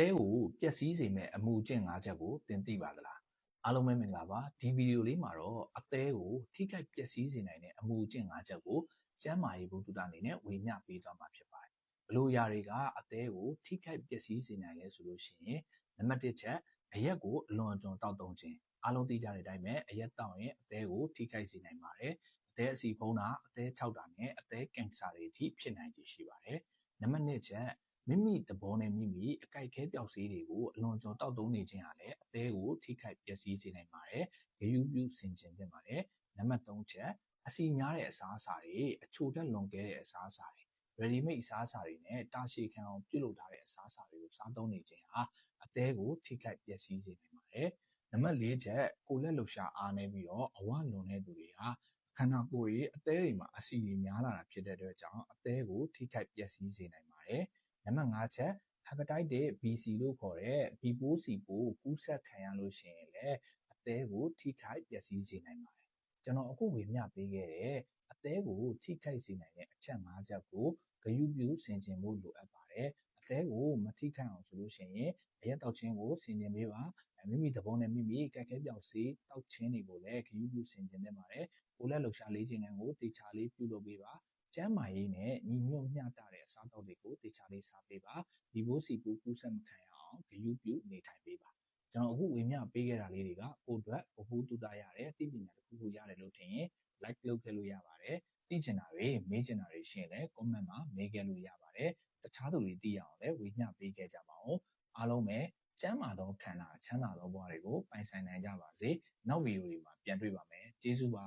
တဲကိုပျက်စီးစေမဲ့အမှုကျင့်၅ချက်ကိုသင်သိပါသလားအားလုံးပဲမင်္ဂလာပါဒီဗီဒီယိုလေးမှာတော့အသေးကိုထိခိုက်ပျက်စီးစေနိုင်တဲ့အမှုကျင့်၅ချက်ကိုကျမ်းမာရေးဘုဒ္ဓတာအနေနဲ့ဝေမျှပေးသွားမှာဖြစ်ပါတယ်ဘလို့ຢာတွေကအသေးကိုထိခိုက်ပျက်စီးစေနိုင်လဲဆိုလို့ရှိရင်နံပါတ်1ချက်အရက်ကိုအလွန်အကျွံတောက်သုံးခြင်းအားလုံးသိကြတဲ့အတိုင်းပဲအရက်တောက်ရင်အသေးကိုထိခိုက်စေနိုင်ပါတယ်အသေးအစီဖုံးတာအသေးခြောက်တာနဲ့အသေးကင်ဆာတွေအထိဖြစ်နိုင်ခြေရှိပါတယ်နံပါတ်2ချက် မိမိသဘောနဲ့မိမိအကြိုက်ခဲပျောက်စေးတွေကိုအလွန်ကြော်တောက်သုံးနေခြင်းဟာလည်းအသေးကိုထိခိုက်ပျက်စီးစေနိုင်ပါတယ်။ဂရုပြုဆင်ခြင်သင့်ပါတယ်။နံပါတ်3ချက်အစီများတဲ့အစားအစာတွေအချိုတက်လွန်ကဲတဲ့အစားအစာတွေ ready made အစားအစာတွေနဲ့တာရှည်ခံအောင်ပြုလုပ်ထားတဲ့အစားအစာတွေကိုစားသုံးနေခြင်းဟာအသေးကိုထိခိုက်ပျက်စီးစေနိုင်ပါတယ်။နံပါတ်4ချက်ကိုလက်လှူရှာအားနေပြီးတော့အဝလွန်တဲ့သူတွေဟာခန္ဓာကိုယ်ရဲ့အသေးတွေမှာအဆီတွေများလာတာဖြစ်တဲ့အတွက်ကြောင့်အသေးကိုထိခိုက်ပျက်စီးစေနိုင်ပါတယ်။ နံပါတ်5ချက် hepatitis BC လို့ခေါ်တဲ့ B ပိုး C ပိုးကူးစက်ခံရလို့ရှိရင်လည်းအသေးကိုထိခိုက်ပျက်စီးစေနိုင်ပါတယ်ကျွန်တော်အခုဝေမျှပေးခဲ့တဲ့အသေးကိုထိခိုက်စေနိုင်တဲ့အချက်5ချက်ကိုဂရုပြုဆင်ခြင်ဖို့လိုအပ်ပါတယ်အသေးကိုမထိခိုက်အောင်ဆိုလို့ရှိရင်အရက်တောက်ခြင်းကိုဆင်ခြင်ပေးပါမိမိသဘောနဲ့မိမိကက်ခဲပြောက်စေးတောက်ခြင်းတွေကိုလည်းဂရုပြုဆင်ခြင်နေပါတယ်ကိုလက်လှူရှာလေးခြင်းကိုတေချာလေးပြုလုပ်ပေးပါ ကျန်းမာရေးနဲ့ညီညွတ်မျှတတဲ့အစားအသောက်တွေကိုတေချာလေးစားပေးပါဒီဘိုးစီပူကူးဆက်မခံရအောင်ဂရုပြုနေထိုင်ပေးပါကျွန်တော်အခုဝေမျှပေးခဲ့တာလေးတွေကကိုအတွက်ဘဘူးတူတာရတယ်သိပညာတစ်ခုခုရတယ်လို့ထင်ရင် like လုပ်ခဲ့လို့ရပါတယ်သိချင်တာတွေမေးချင်တာတွေရှိရင်လည်း comment မှာမေးခဲ့လို့ရပါတယ်တခြားသူတွေသိရအောင်လည်းဝေမျှပေးခဲ့ကြပါဦးအားလုံးပဲကျမ်းမာသောခန္ဓာချမ်းသာသောဘဝတွေကိုပိုင်ဆိုင်နိုင်ကြပါစေနောက်ဗီဒီယိုတွေမှာပြန်တွေ့ပါမယ်ကျေးဇူးပါ